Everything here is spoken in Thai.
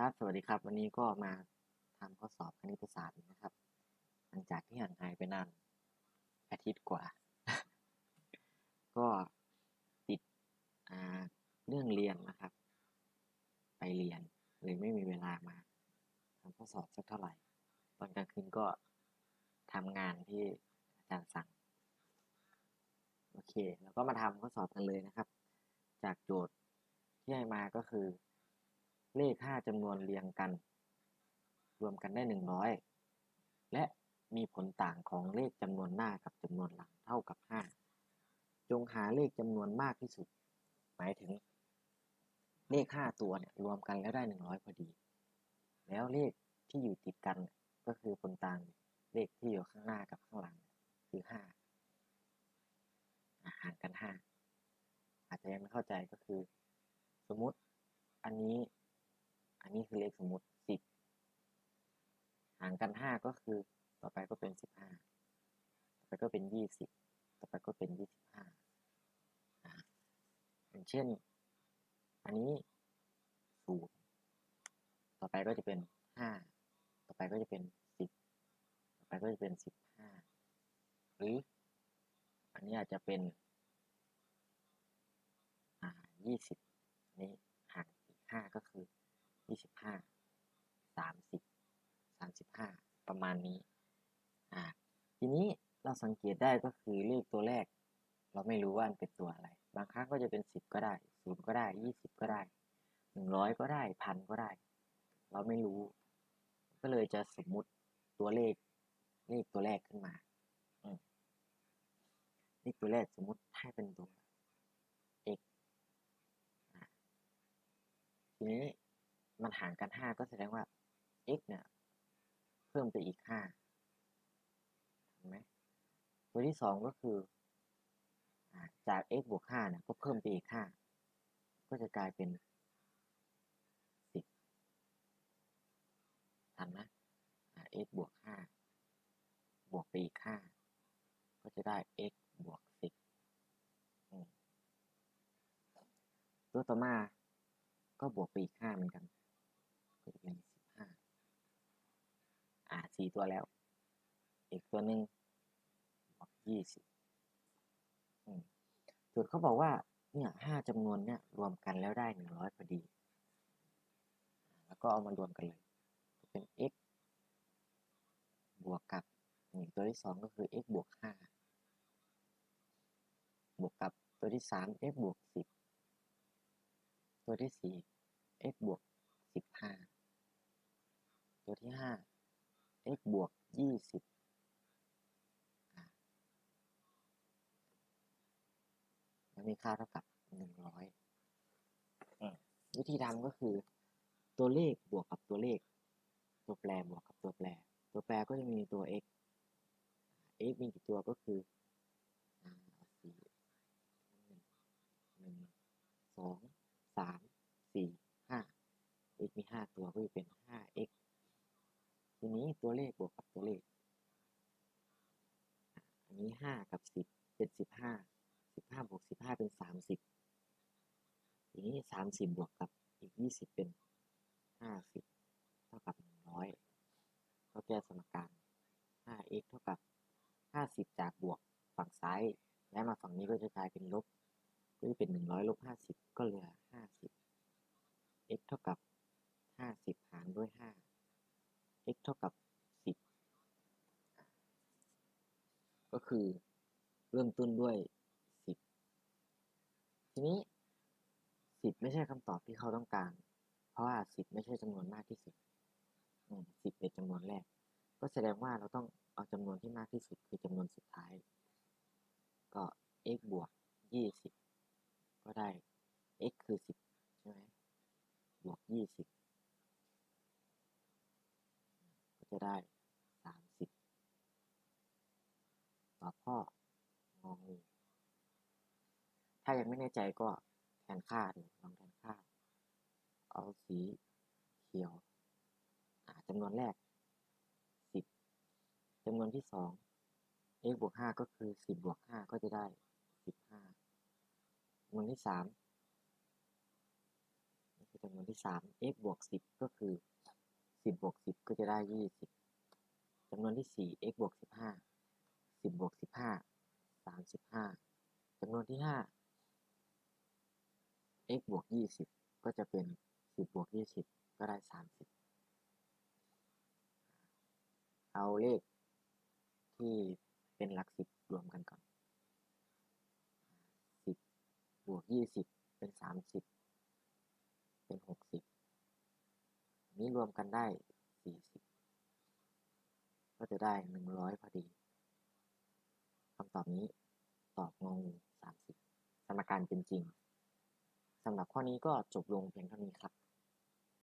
ครับ สวัสดีครับ วันนี้ก็มาทำข้อสอบคณิตศาสตร์นะครับ หลังจากที่ห่างหายไปนานอาทิตย์กว่า ก็ติดเรื่องเรียนนะครับ ไปเรียนเลยไม่มีเวลามาทำข้อสอบสักเท่าไหร่ ตอนกลางคืนก็ทำงานที่อาจารย์สั่ง โอเค แล้วก็มาทำข้อสอบกันเลยนะครับ จากโจทย์ที่ให้มาก็คือ เลขห้าจำนวนเรียงกัน รวมกันได้หนึ่งร้อยและมีผลต่างของเลขจำนวนหน้ากับจำนวนหลังเท่ากับห้าจงหาเลขจำนวนมากที่สุด หมายถึง เลขห้าตัวเนี่ยรวมกันแล้วได้หนึ่งร้อยพอดี แล้วเลขที่อยู่ติดกันก็คือผลต่างเลขที่อยู่ข้างหน้ากับข้างหลังคือห้าห่างกันห้าอาจจะยังไม่เข้าใจก็คือ สมมติอันนี้ อันนี้คือเลขสมมติสิบห่างกันห้าก็คือต่อไปก็เป็นสิบห้าต่อไปก็เป็นยี่สิบต่อไปก็เป็นยี่สิบห้าอย่างเช่น อันนี้ศูนย์ต่อไปก็จะเป็นห้าต่อไปก็จะเป็นสิบต่อไปก็จะเป็นสิบห้าหรือ อันนี้อาจจะเป็นยี่สิบนี้ห่างอีกห้าก็คือ ยี่สิบห้าสามสิบสามสิบห้าประมาณนี้ อ่า ทีนี้เราสังเกตได้ก็คือเลขตัวแรก เราไม่รู้ว่ามันเป็นตัวอะไร บางครั้งก็จะเป็นสิบก็ได้ศูนย์ก็ได้ยี่สิบก็ได้หนึ่งร้อยก็ได้พันก็ได้ เราไม่รู้ ก็เลยจะสมมุติตัวเลขเลขตัวแรกขึ้นมาอืมเลขตัวแรกสมมติให้เป็นตัว x อะทีนี้ มันห่างกันห้าก็แสดงว่า x เนี่ยเพิ่มไปอีกห้าเห็นไหมตัวที่สองก็คือจาก x บวกห้าเนี่ยก็เพิ่มไปอีกห้าก็จะกลายเป็นสิบทันไหม x บวกห้าบวกไปอีกห้าก็จะได้ x บวกสิบตัวต่อมาก็บวกไปอีกห้าเหมือนกัน ก็จะเป็นสิบห้าอ่าสี่ตัวแล้ว อีกตัวหนึ่งบวกยี่สิบอืมโจทย์เขาบอกว่า เนี่ยห้าจำนวนเนี่ยรวมกันแล้วได้หนึ่งร้อยพอดี แล้วก็เอามารวมกันเลย เป็น x บวกกับนี่ตัวที่สองก็คือ x บวกห้าบวกกับตัวที่สาม x บวกสิบตัวที่สี่ x บวกสิบห้า ตัวที่ห้า x บวกยี่สิบแล้วมีค่าเท่ากับหนึ่งร้อยวิธีทำก็คือ ตัวเลขบวกกับตัวเลข ตัวแปรบวกกับตัวแปร ตัวแปรก็จะมีตัว x x มีกี่ตัวก็คืออ่าสี่หนึ่งหนึ่งสองสามสี่ห้า x มีห้าตัวก็จะเป็นห้า x ทีนี้ตัวเลขบวกกับตัวเลข อันนี้ห้ากับสิบเป็นสิบห้าสิบห้าบวกสิบห้าเป็นสามสิบทีนี้สามสิบบวกกับอีกยี่สิบเป็นห้าสิบเท่ากับหนึ่งร้อยก็แก้สมการห้า x เท่ากับห้าสิบจากบวกฝั่งซ้ายย้ายมาฝั่งนี้ก็จะกลายเป็นลบ ก็จะเป็นหนึ่งร้อยลบห้าสิบก็เหลือห้าสิบ x เท่ากับห้าสิบหารด้วยห้า x เท่ากับสิบก็คือเริ่มต้ นด้วยสิบทีนี้สิบไม่ใช่คำตอบที่เขาต้องการ เพราะว่าสิบไม่ใช่จำนวนมากที่สุดสิบเป็นจำนวนแรก ก็แสดงว่าเราต้องเอาจำนวนที่มากที่สุดคือจำนวนสุดท้าย ก็ x บวกยี่สิบก็ได้ x คือสิบใช่ไหมบวกยี่สิบก็จะได้สามสิบตอบข้อ งองถ้ายังไม่แน่ใจก็แทนค่าดูลองแทนค่า เอาสีเขียวจำนวนแรกสิบจำนวนที่สอง x บวกห้าก็คือสิบบวกห้าก็จะได้สิบห้าจำนวนที่สามจำนวนที่สาม x บวกสิบก็คือสิบบวกสิบก็จะได้ยี่สิบจำนวนที่สี่ x บวกสิบห้าสิบบวกสิ บห้าสามสิบห้าจำนวนที่ห้า x บวกยี่สิบก็จะเป็นสิบบวกยี่สิบก็ได้สามสิบเอาเลขที่เป็นหลักสิบรวมกันก่อนสิบบวกยี่สิบเป็นสามสิบเป็นหกสิบนี้รวมกันได้สี่สิบก็จะได้หนึ่งร้อยพอดี ตอบนี้ตอบงองูสามสิบสมการเป็นจริงสำหรับข้อนี้ก็จบลงเพียงเท่านี้ครับ